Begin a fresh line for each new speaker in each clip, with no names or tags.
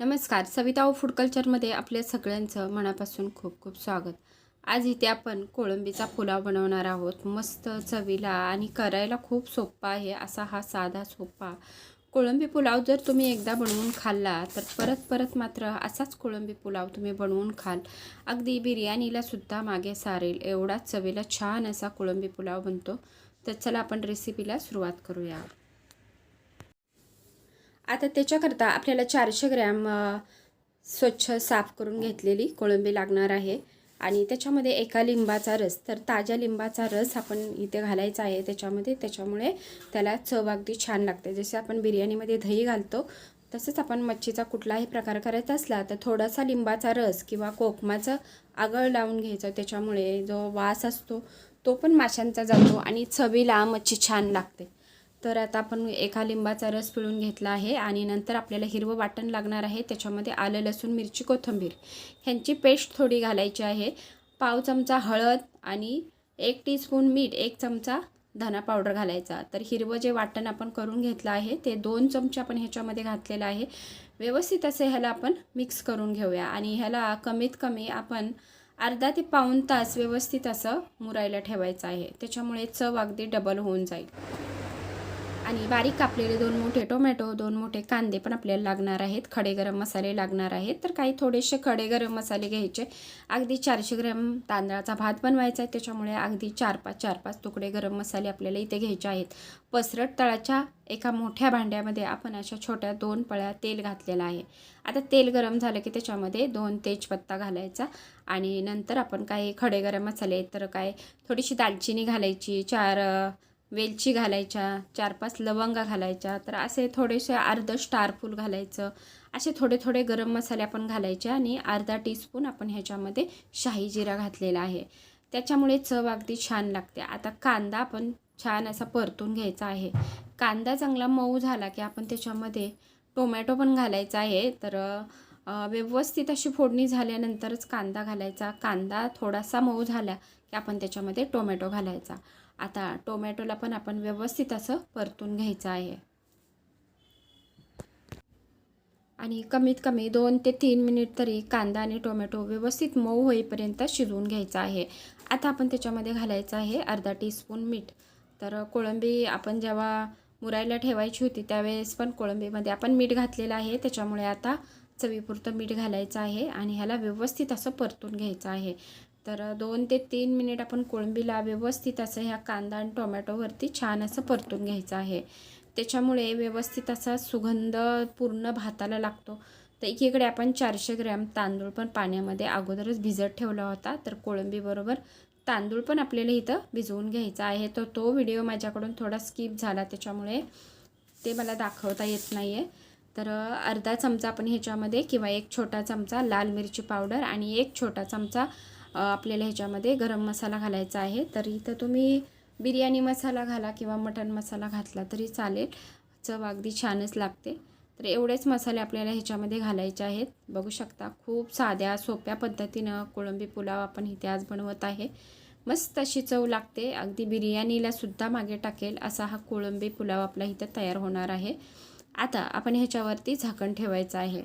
नमस्कार. सविता ओ फूड कल्चरमध्ये आपल्या सगळ्यांचं मनापासून खूप खूप स्वागत. आज इथे आपण कोळंबीचा पुलाव बनवणार आहोत. मस्त चवीला आणि करायला खूप सोपा आहे असा हा साधा सोपा. कोळंबी पुलाव जर तुम्ही एकदा बनवून खाल्ला तर परत परत मात्र असाच कोळंबी पुलाव तुम्ही बनवून खाल. अगदी बिर्याणीलासुद्धा मागे सारेल. एवढाच चवीला छान असा कोळंबी पुलाव बनतो. तर चला आपण रेसिपीला सुरुवात करूया. आता त्याच्याकरता आपल्याला चारशे ग्रॅम स्वच्छ साफ करून घेतलेली कोळंबी लागणार आहे. आणि त्याच्यामध्ये एका लिंबाचा रस तर ताज्या लिंबाचा रस आपण इथे घालायचा आहे त्याच्यामध्ये. त्याच्यामुळे त्याला चव अगदी छान लागते. जसे आपण बिर्याणीमध्ये दही घालतो तसंच आपण मच्छीचा कुठलाही प्रकार करायचा असला तर थोडासा लिंबाचा रस किंवा कोकमाचं आगळ लावून घ्यायचं. त्याच्यामुळे जो वास असतो तो पण माशांचा जातो आणि चवीला मच्छी छान लागते. तर आता आपण एका लिंबाचा रस पिळून घेतला आहे आणि नंतर आपल्याला हिरवं वाटण लागणार आहे. त्याच्यामध्ये आलं लसूण मिरची कोथिंबीर ह्यांची पेस्ट थोडी घालायची आहे. पाव चमचा हळद आणि एक टीस्पून मीठ एक चमचा धना पावडर घालायचा. तर हिरवं जे वाटण आपण करून घेतलं आहे ते दोन चमचे आपण ह्याच्यामध्ये घातलेलं आहे. व्यवस्थित असं ह्याला आपण मिक्स करून घेऊया आणि ह्याला कमीत कमी आपण अर्धा ते पाऊण तास व्यवस्थित असं मुरायला ठेवायचं आहे. त्याच्यामुळे चव अगदी डबल होऊन जाईल. आणि बारीक कापलेले दोन मोठे टोमॅटो दोन मोठे कांदे पण आपल्याला लागणार आहेत. खडे गरम मसाले लागणार आहेत. तर काही थोडेसे खडे गरम मसाले घ्यायचे. अगदी चारशे ग्रॅम तांदळाचा भात बनवायचा आहे. त्याच्यामुळे अगदी चार पाच चार पाच तुकडे गरम मसाले आपल्याला इथे घ्यायचे आहेत. पसरट तळाच्या एका मोठ्या भांड्यामध्ये आपण अशा छोट्या दोन पळ्या तेल घातलेलं आहे. आता तेल गरम झालं की त्याच्यामध्ये दोन तेजपत्ता घालायचा आणि नंतर आपण काही खडे गरम मसाले तर काय थोडीशी दालचिनी घालायची चार वेलची घालायच्या चार पाच लवंगा घालायच्या तर असे थोडेसे अर्ध स्टार फूल घालायचं. असे थोडे थोडे गरम मसाले आपण घालायचे आणि अर्धा टीस्पून आपण ह्याच्यामध्ये शाही जिरा घातलेला आहे. त्याच्यामुळे चव अगदी छान लागते. आता कांदा आपण छान असा परतून घ्यायचा आहे. कांदा चांगला मऊ झाला की आपण त्याच्यामध्ये टोमॅटो पण घालायचा आहे. तर व्यवस्थित अशी फोडणी झाल्यानंतरच कांदा घालायचा. कांदा थोडासा मऊ झाला की आपण त्याच्यामध्ये टोमॅटो घालायचा. आता टोमॅटोला पण आपण व्यवस्थित असं परतून घ्यायचं आहे. आणि कमीत कमी दोन ते तीन मिनिट तरी कांदा आणि टोमॅटो व्यवस्थित मऊ होईपर्यंत शिजवून घ्यायचा आहे. आता आपण त्याच्यामध्ये घालायचं आहे अर्धा टीस्पून मीठ. तर कोळंबी आपण जेव्हा मुरायला ठेवायची होती त्यावेळेस पण कोळंबीमध्ये आपण मीठ घातलेलं आहे. त्याच्यामुळे आता चवीपुरतं मीठ घालायचं आहे आणि ह्याला व्यवस्थित असं परतून घ्यायचं आहे. तर दोन ते तीन मिनिट आपण कोळंबीला व्यवस्थित असं ह्या कांदा आणि टोमॅटोवरती छान असं परतून घ्यायचं आहे. त्याच्यामुळे व्यवस्थित असा सुगंध पूर्ण भाताला लागतो. तर एकीकडे आपण चारशे ग्रॅम तांदूळ पण पाण्यामध्ये अगोदरच भिजत ठेवला होता. तर कोळंबीबरोबर तांदूळ पण आपल्याला इथं भिजवून घ्यायचा आहे. तर तो व्हिडिओ माझ्याकडून थोडा स्किप झाला त्याच्यामुळे ते मला दाखवता येत नाही आहे तर अर्धा चमचा आपण ह्याच्यामध्ये किंवा एक छोटा चमचा लाल मिरची पावडर आणि एक छोटा चमचा आपल्याला ह्याच्यामध्ये गरम मसाला घालायचा आहे. तर इथं तुम्ही बिर्याणी मसाला घाला किंवा मटण मसाला घातला तरी चालेल. चव अगदी छानच लागते. तर एवढेच मसाले आपल्याला ह्याच्यामध्ये घालायचे आहेत. बघू शकता खूप साध्या सोप्या पद्धतीनं कोळंबी पुलाव आपण इथे आज बनवत आहे. मस्त अशी चव लागते. अगदी बिर्याणीलासुद्धा मागे टाकेल असा हा कोळंबी पुलाव आपला इथं तयार होणार आहे. आता आपण ह्याच्यावरती झाकण ठेवायचं आहे.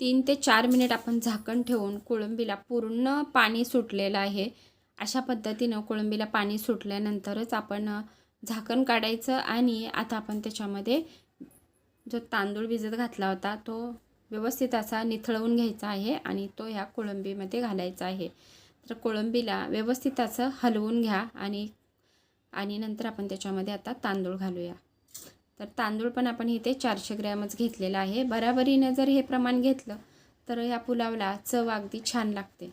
तीन ते चार मिनिट आपण झाकण ठेवून कोळंबीला पूर्ण पाणी सुटलेलं आहे. अशा पद्धतीनं कोळंबीला पाणी सुटल्यानंतरच आपण झाकण काढायचं आणि आता आपण त्याच्यामध्ये जो तांदूळ भिजत घातला होता तो व्यवस्थित असा निथळवून घ्यायचा आहे आणि तो ह्या कोळंबीमध्ये घालायचा आहे. तर कोळंबीला व्यवस्थित असं हलवून घ्या आणि आणि नंतर आपण त्याच्यामध्ये आता तांदूळ घालूया. तर तांदूळ पण आपण इथे चारशे ग्रॅमच घेतलेला आहे. बराबरीनं जर हे प्रमाण घेतलं तर ह्या पुलावला चव अगदी छान लागते.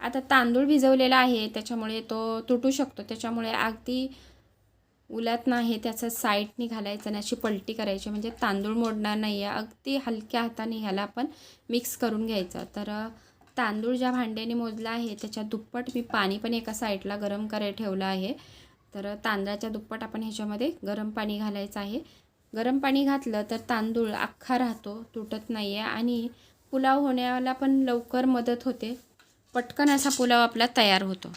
आता तांदूळ भिजवलेला आहे त्याच्यामुळे तो तुटू शकतो. त्याच्यामुळे अगदी उलत नाही त्याचं साईडनी घालायचं आणि अशी पलटी करायची. म्हणजे तांदूळ मोडणार नाही आहे अगदी हलक्या हाताने ह्याला आपण मिक्स करून घ्यायचं. तर तांदूळ ज्या भांड्याने मोजला आहे त्याच्या दुप्पट मी पाणी पण एका साईडला गरम करायला ठेवलं आहे. तर तांदळाच्या दुप्पट आपण ह्याच्यामध्ये गरम पाणी घालायचं आहे. गरम पाणी घातलं तर तांदूळ अख्खा राहतो तुटत नाही आहे आणि पुलाव होण्याला पण लवकर मदत होते. पटकन असा पुलाव आपला तयार होतो.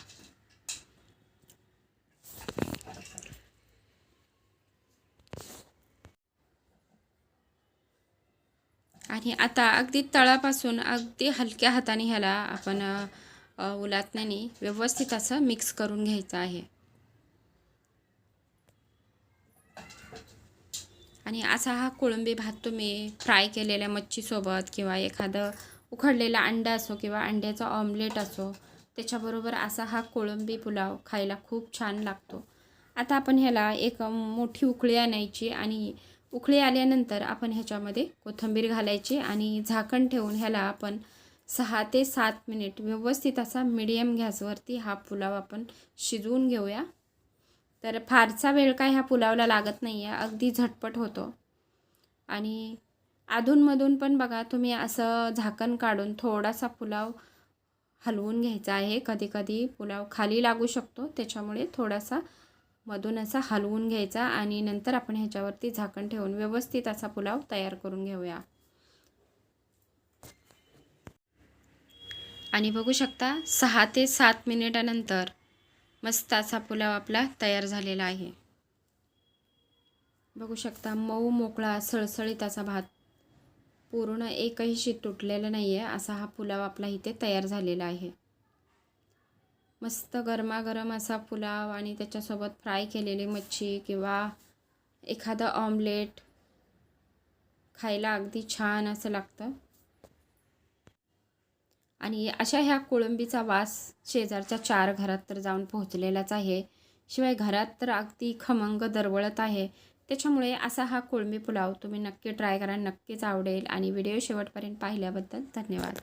आणि आता अगदी तळापासून अगदी हलक्या हाताने ह्याला आपण उलातण्याने व्यवस्थित असं मिक्स करून घ्यायचं आहे. आणि असा हा कोळंबी भात तुम्ही फ्राय केलेल्या मच्छीसोबत किंवा एखादं उखडलेला अंडा असो किंवा अंड्याचा ऑमलेट असो त्याच्याबरोबर असा हा कोळंबी पुलाव खायला खूप छान लागतो. आता आपण ह्याला एक मोठी उकळी आणायची आणि उकळी आल्यानंतर आपण ह्याच्यामध्ये कोथिंबीर घालायची आणि झाकण ठेवून ह्याला आपण सहा ते सात मिनिट व्यवस्थित असा मिडियम गॅसवरती हा पुलाव आपण शिजवून घेऊया. तर फारसा वेळ काय ह्या पुलावला लागत नाही आहे अगदी झटपट होतो. आणि अधूनमधून पण बघा तुम्ही असं झाकण काढून थोडासा पुलाव हलवून घ्यायचा आहे. कधी कधी पुलाव खाली लागू शकतो. त्याच्यामुळे थोडासा मधून असा हलवून घ्यायचा आणि नंतर आपण ह्याच्यावरती झाकण ठेवून व्यवस्थित असा पुलाव तयार करून घेऊया. आणि बघू शकता सहा ते सात मिनिटानंतर मस्त असा पुलाव आपला तयार झालेला आहे. बघू शकता मऊ मोकळा सळसळीत असा भात. पूर्ण एकही शीत तुटलेलं नाही आहे असा हा पुलाव आपला इथे तयार झालेला आहे. मस्त गरमागरम असा पुलाव आणि त्याच्यासोबत फ्राय केलेली मच्छी किंवा एखादं ऑमलेट खायला अगदी छान असं लागतं. आणि अशा ह्या कोळंबीचा वास शेजारच्या चार घरात तर जाऊन पोहोचलेलाच आहे. शिवाय घरात तर अगदी खमंग दरवळत आहे. त्याच्यामुळे असा हा कोळंबी पुलाव तुम्ही नक्की ट्राय करा नक्कीच आवडेल. आणि व्हिडिओ शेवटपर्यंत पाहिल्याबद्दल धन्यवाद.